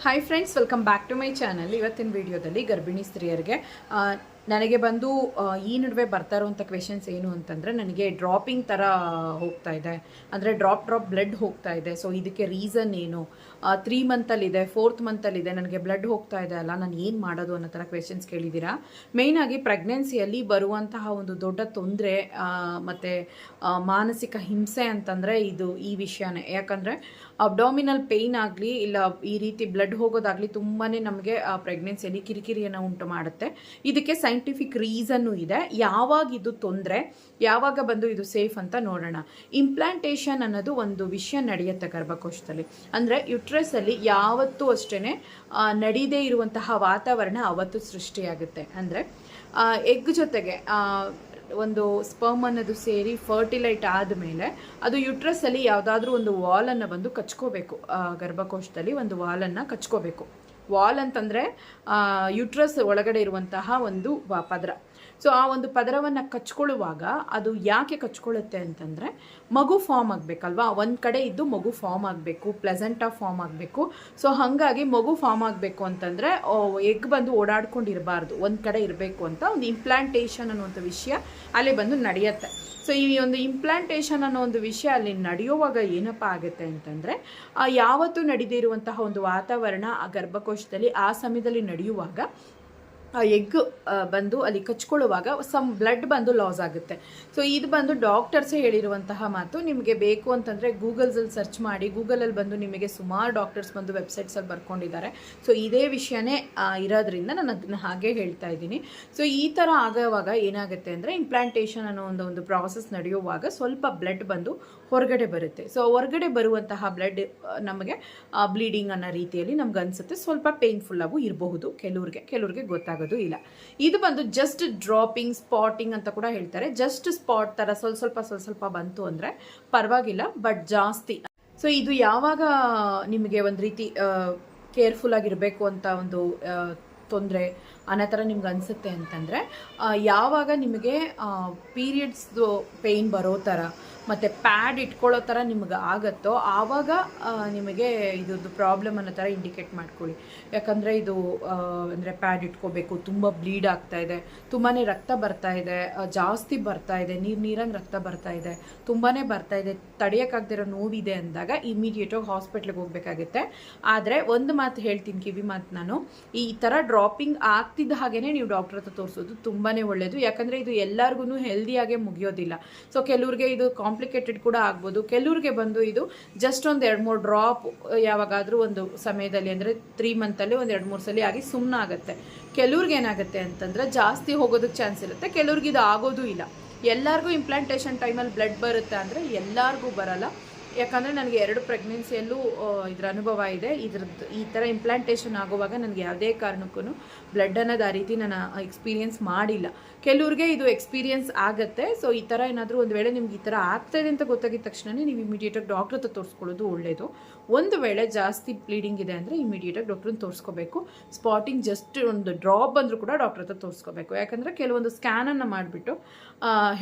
Hi friends welcome back to my channel ಇವತ್ತಿನ ವಿಡಿಯೋದಲ್ಲಿ ಗರ್ಭಿಣಿ ಸ್ತ್ರೀಯರಿಗೆ ನನಗೆ ಬಂದು ಈ ನಡುವೆ ಬರ್ತಾ ಇರುವಂಥ ಕ್ವೆಶನ್ಸ್ ಏನು ಅಂತಂದರೆ ನನಗೆ ಡ್ರಾಪಿಂಗ್ ಥರ ಹೋಗ್ತಾ ಇದೆ. ಅಂದರೆ ಡ್ರಾಪ್ ಡ್ರಾಪ್ ಬ್ಲಡ್ ಹೋಗ್ತಾ ಇದೆ. ಸೊ ಇದಕ್ಕೆ ರೀಸನ್ ಏನು? ತ್ರೀ ಮಂತಲ್ಲಿದೆ ಫೋರ್ತ್ ಮಂತಲ್ಲಿದೆ ನನಗೆ ಬ್ಲಡ್ ಹೋಗ್ತಾ ಇದೆ ಅಲ್ಲ, ನಾನು ಏನು ಮಾಡೋದು ಅನ್ನೋ ಥರ ಕ್ವೆಶನ್ಸ್ ಕೇಳಿದ್ದೀರಾ ಮೇಯ್ನಾಗಿ ಪ್ರೆಗ್ನೆನ್ಸಿಯಲ್ಲಿ ಬರುವಂತಹ ಒಂದು ದೊಡ್ಡ ತೊಂದರೆ ಮತ್ತು ಮಾನಸಿಕ ಹಿಂಸೆ ಅಂತಂದರೆ ಇದು ಈ ವಿಷಯನೇ. ಯಾಕಂದರೆ ಅಬ್ಡಾಮಿನಲ್ ಪೇಯ್ನ್ ಆಗಲಿ, ಇಲ್ಲ ಈ ರೀತಿ ಬ್ಲಡ್ ಹೋಗೋದಾಗಲಿ ತುಂಬಾ ನಮಗೆ ಪ್ರೆಗ್ನೆನ್ಸಿಯಲ್ಲಿ ಕಿರಿಕಿರಿಯನ್ನು ಉಂಟು ಮಾಡುತ್ತೆ. ಇದಕ್ಕೆ ಸೈಂಟಿಫಿಕ್ ರೀಸನ್ನು ಇದೆ. ಯಾವಾಗ ಇದು ತೊಂದರೆ, ಯಾವಾಗ ಬಂದು ಇದು ಸೇಫ್ ಅಂತ ನೋಡೋಣ. ಇಂಪ್ಲಾಂಟೇಷನ್ ಅನ್ನೋದು ಒಂದು ವಿಷಯ ನಡೆಯುತ್ತೆ ಗರ್ಭಕೋಶದಲ್ಲಿ. ಅಂದರೆ ಯುಟ್ರಸಲ್ಲಿ ಯಾವತ್ತೂ ಅಷ್ಟೇ ನಡೀದೇ ಇರುವಂತಹ ವಾತಾವರಣ ಅವತ್ತು ಸೃಷ್ಟಿಯಾಗುತ್ತೆ. ಅಂದರೆ ಎಗ್ ಜೊತೆಗೆ ಒಂದು ಸ್ಪರ್ಮ್ ಅನ್ನೋದು ಸೇರಿ ಫರ್ಟಿಲೈಟ್ ಆದಮೇಲೆ ಅದು ಯುಟ್ರಸ್ಸಲ್ಲಿ ಯಾವುದಾದ್ರೂ ಒಂದು ವಾಲನ್ನು ಬಂದು ಕಚ್ಕೋಬೇಕು. ಗರ್ಭಕೋಶದಲ್ಲಿ ಒಂದು ವಾಲನ್ನು ಕಚ್ಕೋಬೇಕು. ವಾಲ್ ಅಂತಂದರೆ ಯುಟ್ರಸ್ ಒಳಗಡೆ ಇರುವಂತಹ ಒಂದು ಪದರ. ಸೊ ಆ ಒಂದು ಪದರವನ್ನು ಕಚ್ಕೊಳ್ಳುವಾಗ ಅದು ಯಾಕೆ ಕಚ್ಕೊಳ್ಳುತ್ತೆ ಅಂತಂದರೆ ಮಗು ಫಾರ್ಮ್ ಆಗಬೇಕಲ್ವಾ? ಒಂದು ಕಡೆ ಇದ್ದು ಮಗು ಫಾರ್ಮ್ ಆಗಬೇಕು ಪ್ಲೆಸೆಂಟಾಗಿ ಫಾರ್ಮ್ ಆಗಬೇಕು. ಸೊ ಹಾಗಾಗಿ ಮಗು ಫಾರ್ಮ್ ಆಗಬೇಕು ಅಂತಂದರೆ ಎಗ್ ಬಂದು ಓಡಾಡ್ಕೊಂಡಿರಬಾರ್ದು, ಒಂದು ಕಡೆ ಇರಬೇಕು ಅಂತ ಒಂದು ಇಂಪ್ಲಾಂಟೇಷನ್ ಅನ್ನುವಂಥ ವಿಷಯ ಅಲ್ಲಿ ಬಂದು ನಡೆಯುತ್ತೆ. ಸೊ ಈ ಒಂದು ಇಂಪ್ಲಾಂಟೇಷನ್ ಅನ್ನೋ ಒಂದು ವಿಷಯ ಅಲ್ಲಿ ನಡೆಯುವಾಗ ಏನಪ್ಪ ಆಗುತ್ತೆ ಅಂತಂದರೆ ಯಾವತ್ತೂ ನಡೆದಿರುವಂತಹ ಒಂದು ವಾತಾವರಣ ಆ ಗರ್ಭಕೋಶದಲ್ಲಿ ಆ ಸಮಯದಲ್ಲಿ ನಡೆಯುವಾಗ ಎಗ್ ಬಂದು ಅಲ್ಲಿ ಕಚ್ಕೊಳ್ಳುವಾಗ ಸಮ್ ಬ್ಲಡ್ ಬಂದು ಲಾಸ್ ಆಗುತ್ತೆ. ಸೊ ಇದು ಬಂದು ಡಾಕ್ಟರ್ಸೇ ಹೇಳಿರುವಂತಹ ಮಾತು, ನಿಮಗೆ ಬೇಕು ಅಂತಂದರೆ ಗೂಗಲ್ಸಲ್ಲಿ ಸರ್ಚ್ ಮಾಡಿ ಗೂಗಲಲ್ಲಿ ಬಂದು ನಿಮಗೆ ಸುಮಾರು ಡಾಕ್ಟರ್ಸ್ ಬಂದು ವೆಬ್ಸೈಟ್ಸಲ್ಲಿ ಬರ್ಕೊಂಡಿದ್ದಾರೆ. ಸೊ ಇದೇ ವಿಷಯನೇ ಇರೋದ್ರಿಂದ ನಾನು ಅದನ್ನು ಹಾಗೆ ಹೇಳ್ತಾ ಇದ್ದೀನಿ. ಸೊ ಈ ಥರ ಆಗೋವಾಗ ಏನಾಗುತ್ತೆ ಅಂದರೆ ಇಂಪ್ಲಾಂಟೇಷನ್ ಅನ್ನೋ ಒಂದು ಒಂದು ಪ್ರಾಸೆಸ್ ನಡೆಯುವಾಗ ಸ್ವಲ್ಪ ಬ್ಲಡ್ ಬಂದು ಹೊರಗಡೆ ಬರುತ್ತೆ. ಸೊ ಹೊರಗಡೆ ಬರುವಂತಹ ಬ್ಲಡ್ ನಮಗೆ ಬ್ಲೀಡಿಂಗ್ ಅನ್ನೋ ರೀತಿಯಲ್ಲಿ ನಮ್ಗೆ ಅನಿಸುತ್ತೆ. ಸ್ವಲ್ಪ ಪೇನ್ಫುಲ್ ಆಗು ಇರಬಹುದು, ಕೆಲವ್ರಿಗೆ ಕೆಲವ್ರಿಗೆ ಗೊತ್ತಾಗೋದು ಇಲ್ಲ. ಇದು ಬಂದು ಜಸ್ಟ್ ಡ್ರಾಪಿಂಗ್ ಸ್ಪಾಟಿಂಗ್ ಅಂತ ಕೂಡ ಹೇಳ್ತಾರೆ. ಜಸ್ಟ್ ಸ್ಪಾಟ್ ತರ ಸ್ವಲ್ಪ ಸ್ವಲ್ಪ ಸ್ವಲ್ಪ ಸ್ವಲ್ಪ ಬಂತು ಅಂದ್ರೆ ಪರವಾಗಿಲ್ಲ ಬಟ್ ಜಾಸ್ತಿ. ಸೊ ಇದು ಯಾವಾಗ ನಿಮಗೆ ಒಂದು ರೀತಿ ಕೇರ್ಫುಲ್ ಆಗಿರಬೇಕು ಅಂತ ಒಂದು ತೊಂದರೆ ಅನ್ನೋ ಥರ ನಿಮ್ಗೆ ಅನಿಸುತ್ತೆ ಅಂತಂದರೆ ಯಾವಾಗ ನಿಮಗೆ ಪೀರಿಯಡ್ಸ್ದು ಪೇಯ್ನ್ ಬರೋ ಥರ ಮತ್ತು ಪ್ಯಾಡ್ ಇಟ್ಕೊಳ್ಳೋ ಥರ ನಿಮ್ಗೆ ಆಗುತ್ತೋ, ಆವಾಗ ನಿಮಗೆ ಇದೊಂದು ಪ್ರಾಬ್ಲಮ್ ಅನ್ನೋ ಥರ ಇಂಡಿಕೇಟ್ ಮಾಡ್ಕೊಳ್ಳಿ. ಯಾಕಂದರೆ ಇದು ಅಂದರೆ ಪ್ಯಾಡ್ ಇಟ್ಕೋಬೇಕು, ತುಂಬ ಬ್ಲೀಡ್ ಆಗ್ತಾ ಇದೆ ತುಂಬಾ ರಕ್ತ ಬರ್ತಾ ಇದೆ ಜಾಸ್ತಿ ಬರ್ತಾ ಇದೆ, ನೀರು ನೀರಂಗೆ ರಕ್ತ ಬರ್ತಾ ಇದೆ ತುಂಬಾ ಬರ್ತಾ ಇದೆ ತಡೆಯೋಕ್ಕಾಗ್ದಿರೋ ನೋವಿದೆ ಅಂದಾಗ ಇಮಿಡಿಯೇಟಾಗಿ ಹಾಸ್ಪಿಟ್ಲಿಗೆ ಹೋಗಬೇಕಾಗುತ್ತೆ. ಆದರೆ ಒಂದು ಮಾತು ಹೇಳ್ತೀನಿ ಕಿವಿ ಮಾತು ನಾನು, ಈ ಥರ ಡ್ರಾಪಿಂಗ್ ಆಗ್ತಿದ್ದ ಹಾಗೇ ನೀವು ಡಾಕ್ಟರ್ ಹತ್ರ ತೋರಿಸೋದು ತುಂಬಾ ಒಳ್ಳೆಯದು ಯಾಕಂದರೆ ಇದು ಎಲ್ಲರಿಗೂ ಹೆಲ್ದಿಯಾಗೆ ಮುಗಿಯೋದಿಲ್ಲ. ಸೊ ಕೆಲವ್ರಿಗೆ ಇದು ಕಾಂಪ್ಲಿಕೇಟೆಡ್ ಕೂಡ ಆಗ್ಬೋದು. ಕೆಲವ್ರಿಗೆ ಬಂದು ಇದು ಜಸ್ಟ್ ಒಂದು ಎರಡು ಮೂರು ಡ್ರಾಪ್ ಯಾವಾಗಾದರೂ ಒಂದು ಸಮಯದಲ್ಲಿ ಅಂದರೆ ತ್ರೀ ಮಂತಲ್ಲಿ ಒಂದು ಎರಡು ಮೂರು ಸಲ ಆಗಿ ಸುಮ್ಮನಾಗುತ್ತೆ ಕೆಲವ್ರಿಗೆ ಏನಾಗುತ್ತೆ ಅಂತಂದರೆ ಜಾಸ್ತಿ ಹೋಗೋದಕ್ಕೆ ಚಾನ್ಸ್ ಇರುತ್ತೆ. ಕೆಲವ್ರಿಗೆ ಇದು ಆಗೋದು ಇಲ್ಲ. ಎಲ್ಲರಿಗೂ ಇಂಪ್ಲಾಂಟೇಷನ್ ಟೈಮಲ್ಲಿ ಬ್ಲಡ್ ಬರುತ್ತೆ ಅಂದರೆ ಎಲ್ಲರಿಗೂ ಬರಲ್ಲ. ಯಾಕಂದರೆ ನನಗೆ ಎರಡು ಪ್ರೆಗ್ನೆನ್ಸಿಯಲ್ಲೂ ಇದರ ಅನುಭವ ಇದೆ. ಇದ್ರದ್ದು ಈ ಥರ ಇಂಪ್ಲಾಂಟೇಷನ್ ಆಗುವಾಗ ನನಗೆ ಯಾವುದೇ ಕಾರಣಕ್ಕೂ ಬ್ಲಡ್ ಅನ್ನೋದು ಆ ರೀತಿ ನಾನು ಎಕ್ಸ್ಪೀರಿಯನ್ಸ್ ಮಾಡಿಲ್ಲ. ಕೆಲವ್ರಿಗೆ ಇದು ಎಕ್ಸ್ಪೀರಿಯೆನ್ಸ್ ಆಗುತ್ತೆ. ಸೊ ಈ ಥರ ಏನಾದರೂ ಒಂದು ವೇಳೆ ನಿಮ್ಗೆ ಈ ಥರ ಆಗ್ತಾಯಿದೆ ಅಂತ ಗೊತ್ತಾಗಿದ ತಕ್ಷಣವೇ ನೀವು ಇಮಿಡಿಯೇಟಾಗಿ ಡಾಕ್ಟ್ರ್ ಹತ್ರ ತೋರಿಸ್ಕೊಳ್ಳೋದು ಒಳ್ಳೆಯದು ಒಂದು ವೇಳೆ ಜಾಸ್ತಿ ಬ್ಲೀಡಿಂಗ್ ಇದೆ ಅಂದರೆ ಇಮಿಡಿಯೇಟಾಗಿ ಡಾಕ್ಟ್ರನ್ನ ತೋರಿಸ್ಕೋಬೇಕು. ಸ್ಪಾಟಿಂಗ್ ಜಸ್ಟ್ ಒಂದು ಡ್ರಾಪ್ ಬಂದರೂ ಕೂಡ ಡಾಕ್ಟ್ರ್ ಹತ್ರ ತೋರಿಸ್ಕೋಬೇಕು. ಯಾಕಂದರೆ ಕೆಲವೊಂದು ಸ್ಕ್ಯಾನನ್ನು ಮಾಡಿಬಿಟ್ಟು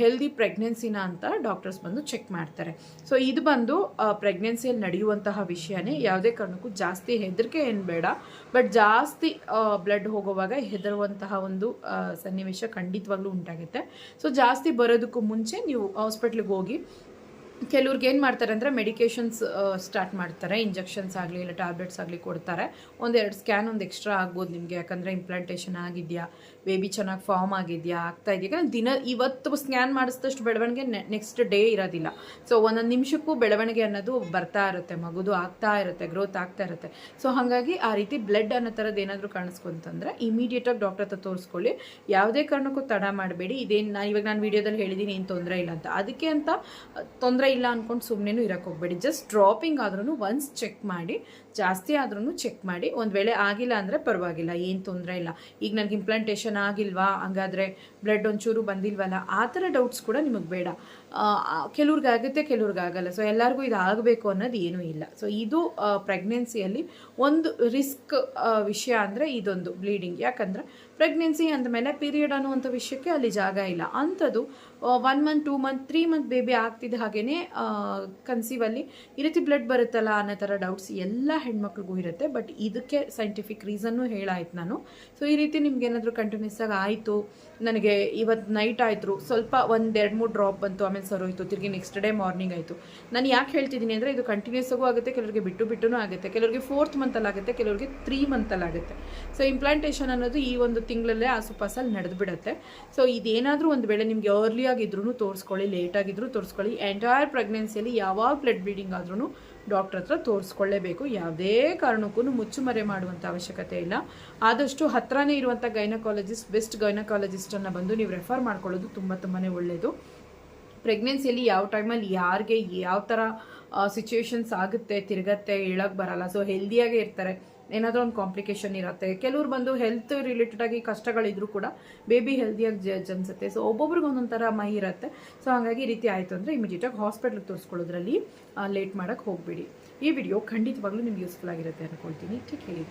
ಹೆಲ್ದಿ ಪ್ರೆಗ್ನೆನ್ಸಿನ ಅಂತ ಡಾಕ್ಟರ್ಸ್ ಬಂದು ಚೆಕ್ ಮಾಡ್ತಾರೆ. ಸೊ ಇದು ಬಂದು ಪ್ರೆಗ್ನೆನ್ಸಿಯಲ್ಲಿ ನಡೆಯುವಂತಹ ವಿಷಯನೇ ಯಾವುದೇ ಕಾರಣಕ್ಕೂ ಜಾಸ್ತಿ ಹೆದರಿಕೆ ಏನು ಬೇಡ. ಬಟ್ ಜಾಸ್ತಿ ಬ್ಲಡ್ ಹೋಗುವಾಗ ಹೆದರುವಂತಹ ಒಂದು ಸನ್ನಿವೇಶ ಸನ್ನಿವೇಶ ಖಂಡಿತವಾಗ್ಲೂ ಉಂಟಾಗುತ್ತೆ. ಸೊ ಜಾಸ್ತಿ ಬರೋದಕ್ಕೂ ಮುಂಚೆ ನೀವು ಹಾಸ್ಪಿಟ್ಲಿಗೆ ಹೋಗಿ ಕೆಲವ್ರಿಗೆ ಏನು ಮಾಡ್ತಾರೆ ಅಂದರೆ ಮೆಡಿಕೇಷನ್ಸ್ ಸ್ಟಾರ್ಟ್ ಮಾಡ್ತಾರೆ. ಇಂಜೆಕ್ಷನ್ಸ್ ಆಗಲಿ ಇಲ್ಲ ಟ್ಯಾಬ್ಲೆಟ್ಸ್ ಆಗಲಿ ಕೊಡ್ತಾರೆ. ಒಂದೆರಡು ಸ್ಕ್ಯಾನ್ ಒಂದು ಎಕ್ಸ್ಟ್ರಾ ಆಗ್ಬೋದು ನಿಮಗೆ. ಯಾಕಂದರೆ ಇಂಪ್ಲಾಂಟೇಷನ್ ಆಗಿದೆಯಾ? ಬೇಬಿ ಚೆನ್ನಾಗಿ ಫಾರ್ಮ್ ಆಗಿದೆಯಾ? ಆಗ್ತಾ ಇದೆಯಾ? ದಿನ ಇವತ್ತು ಸ್ಕ್ಯಾನ್ ಮಾಡಿಸಿದಷ್ಟು ಬೆಳವಣಿಗೆ ನೆಕ್ಸ್ಟ್ ಡೇ ಇರೋದಿಲ್ಲ. ಸೊ ಒಂದೊಂದು ನಿಮಿಷಕ್ಕೂ ಬೆಳವಣಿಗೆ ಅನ್ನೋದು ಬರ್ತಾ ಇರುತ್ತೆ. ಮಗುದು ಆಗ್ತಾ ಇರುತ್ತೆ ಗ್ರೋತ್ ಆಗ್ತಾ ಇರುತ್ತೆ. ಸೊ ಹಾಗಾಗಿ ಆ ರೀತಿ ಬ್ಲಡ್ ಅನ್ನೋ ಥರದ್ದು ಏನಾದರೂ ಕಾಣಿಸ್ಕೊಂತಂದ್ರೆ ಇಮಿಡಿಯೇಟಾಗಿ ಡಾಕ್ಟರ್ ಹತ್ರ ತೋರಿಸ್ಕೊಳ್ಳಿ. ಯಾವುದೇ ಕಾರಣಕ್ಕೂ ತಡ ಮಾಡಬೇಡಿ. ಇದೇನು ನಾನು ಇವಾಗ ನಾನು ವೀಡಿಯೋದಲ್ಲಿ ಹೇಳಿದ್ದೀನಿ ಏನು ತೊಂದರೆ ಇಲ್ಲ ಅಂತ. ಅದಕ್ಕೆ ಅಂತ ತೊಂದರೆ ಇಲ್ಲ ಅಂದ್ಕೊಂಡು ಸುಮ್ಮನೆ ಇರೋಕ್ಕೆ ಹೋಗ್ಬೇಡಿ. ಜಸ್ಟ್ ಡ್ರಾಪಿಂಗ್ ಆದ್ರೂ ಒನ್ಸ್ ಚೆಕ್ ಮಾಡಿ, ಜಾಸ್ತಿ ಆದ್ರೂ ಚೆಕ್ ಮಾಡಿ, ಒಂದು ವೇಳೆ ಆಗಿಲ್ಲ ಅಂದರೆ ಪರವಾಗಿಲ್ಲ, ಏನು ತೊಂದರೆ ಇಲ್ಲ. ಈಗ ನನಗೆ ಇಂಪ್ಲಾಂಟೇಷನ್ ಆಗಿಲ್ವಾ? ಹಂಗಾದರೆ ಬ್ಲಡ್ ಒಂಚೂರು ಬಂದಿಲ್ವಲ್ಲ? ಆ ಥರ ಡೌಟ್ಸ್ ಕೂಡ ನಿಮಗೆ ಬೇಡ. ಕೆಲವ್ರಿಗಾಗುತ್ತೆ ಆಗುತ್ತೆ, ಕೆಲವ್ರಿಗೆ ಆಗಲ್ಲ. ಸೊ ಎಲ್ಲರಿಗೂ ಇದು ಆಗಬೇಕು ಅನ್ನೋದು ಏನೂ ಇಲ್ಲ. ಸೊ ಇದು ಪ್ರೆಗ್ನೆನ್ಸಿಯಲ್ಲಿ ಒಂದು ರಿಸ್ಕ್ ವಿಷಯ ಅಂದರೆ ಇದೊಂದು ಬ್ಲೀಡಿಂಗ್ ಯಾಕಂದರೆ ಪ್ರೆಗ್ನೆನ್ಸಿ ಅಂದಮೇಲೆ ಪೀರಿಯಡ್ ಅನ್ನುವಂಥ ವಿಷಯಕ್ಕೆ ಅಲ್ಲಿ ಜಾಗ ಇಲ್ಲ. ಅಂಥದ್ದು one month two month three month baby ಆಗ್ತಿದ್ದ ಹಾಗೇ ಕನ್ಸೀವಲ್ಲಿ ಈ ರೀತಿ ಬ್ಲಡ್ ಬರುತ್ತಲ್ಲ ಅನ್ನೋ ಥರ ಡೌಟ್ಸ್ ಎಲ್ಲ ಹೆಣ್ಮಕ್ಳಿಗೂ ಇರುತ್ತೆ. ಬಟ್ ಇದಕ್ಕೆ ಸೈಂಟಿಫಿಕ್ ರೀಸನ್ನು ಹೇಳಾಯ್ತು ನಾನು. ಸೊ ಈ ರೀತಿ ನಿಮ್ಗೆ ಏನಾದರೂ ಕಂಟಿನ್ಯೂಸ್ ಆಗಿ ಆಯಿತು, ನನಗೆ ಇವತ್ತು ನೈಟ್ ಆಯಿತು, ಸ್ವಲ್ಪ ಒಂದು ಎರಡು ಮೂರು ಡ್ರಾಪ್ ಬಂತು, ಆಮೇಲೆ ಸರ್ ಹೋಯ್ತು, ತಿರುಗಿ ನೆಕ್ಸ್ಟ್ ಡೇ ಮಾರ್ನಿಂಗ್ ಆಯಿತು. ನಾನು ಯಾಕೆ ಹೇಳ್ತಿದ್ದೀನಿ ಅಂದರೆ ಇದು ಕಂಟಿನ್ಯೂಸ್ ಆಗೂ ಆಗುತ್ತೆ, ಕೆಲವರಿಗೆ ಬಿಟ್ಟು ಬಿಟ್ಟು ಆಗುತ್ತೆ, ಕೆಲವರಿಗೆ ಫೋರ್ತ್ ಮಂತಲ್ಲಿ ಆಗುತ್ತೆ, ಕೆಲವರಿಗೆ ತ್ರೀ ಮಂತಲ್ಲಿ ಆಗುತ್ತೆ. ಸೊ ಇಂಪ್ಲಾಂಟೇಷನ್ ಅನ್ನೋದು ಈ ಒಂದು ತಿಂಗಳಲ್ಲೇ ಆಸುಪಾಸಲ್ಲಿ ನಡೆದು ಬಿಡುತ್ತೆ ಸೊ ಇದೇನಾದರೂ ಒಂದು ವೇಳೆ ನಿಮಗೆ ಅರ್ಲಿ ಆಗಿದ್ರೂ ತೋರಿಸ್ಕೊಳ್ಳಿ ಲೇಟ್ ಆಗಿದ್ರೂ ತೋರಿಸ್ಕೊಳ್ಳಿ ಎಂಟೈರ್ ಪ್ರೆಗ್ನೆನ್ಸಿಯಲ್ಲಿ ಯಾವಾಗ ಬ್ಲಡ್ ಬ್ಲೀಡಿಂಗ್ ಆದ್ರೂ ಡಾಕ್ಟರ್ ಹತ್ರ ತೋರಿಸ್ಕೊಳ್ಳೇಬೇಕು. ಯಾವುದೇ ಕಾರಣಕ್ಕೂ ಮುಚ್ಚುಮರೆ ಮಾಡುವಂಥ ಅವಶ್ಯಕತೆ ಇಲ್ಲ. ಆದಷ್ಟು ಹತ್ರನೇ ಇರುವಂಥ ಗೈನಕಾಲಜಿಸ್ಟ್ ಬೆಸ್ಟ್ ಗೈನಕಾಲಜಿಸ್ಟನ್ನು ಬಂದು ನೀವು ರೆಫರ್ ಮಾಡ್ಕೊಳ್ಳೋದು ತುಂಬ ತುಂಬಾ ಒಳ್ಳೆಯದು ಪ್ರೆಗ್ನೆನ್ಸಿಯಲ್ಲಿ ಯಾವ ಟೈಮಲ್ಲಿ ಯಾರಿಗೆ, ಯಾವ ಥರ ಸಿಚುವೇಶನ್ಸ್ ಆಗುತ್ತೆ, ತಿರುಗತ್ತೆ ಹೇಳೋಕ್ಕೆ ಬರಲ್ಲ. ಸೊ ಹೆಲ್ದಿಯಾಗೇ ಇರ್ತಾರೆ. ಏನಾದರೂ ಒಂದು ಕಾಂಪ್ಲಿಕೇಶನ್ ಇರುತ್ತೆ. ಕೆಲವ್ರು ಬಂದು ಹೆಲ್ತ್ ರಿಲೇಟೆಡ್ ಆಗಿ ಕಷ್ಟಗಳಿದ್ರು ಕೂಡ ಬೇಬಿ ಹೆಲ್ದಿಯಾಗಿ ಜ ಅನ್ಸುತ್ತೆ ಸೊ ಒಬ್ಬೊಬ್ರಿಗೆ ಒಂದೊಂದು ಥರ ಮೈ ಇರುತ್ತೆ. ಸೊ ಹಾಗಾಗಿ ಈ ರೀತಿ ಆಯಿತು ಅಂದರೆ ಇಮಿಡಿಯೇಟಾಗಿ ಹಾಸ್ಪಿಟ್ಲಿಗೆ ತೋರಿಸ್ಕೊಳ್ಳೋದ್ರಲ್ಲಿ ಲೇಟ್ ಮಾಡೋಕ್ಕೆ ಹೋಗಬೇಡಿ. ಈ ವಿಡಿಯೋ ಖಂಡಿತವಾಗ್ಲೂ ನಿಮ್ಗೆ ಯೂಸ್ಫುಲ್ ಆಗಿರುತ್ತೆ ಅನ್ಕೊಳ್ತೀನಿ. ಟೇಕ್ ಕೇಳಿ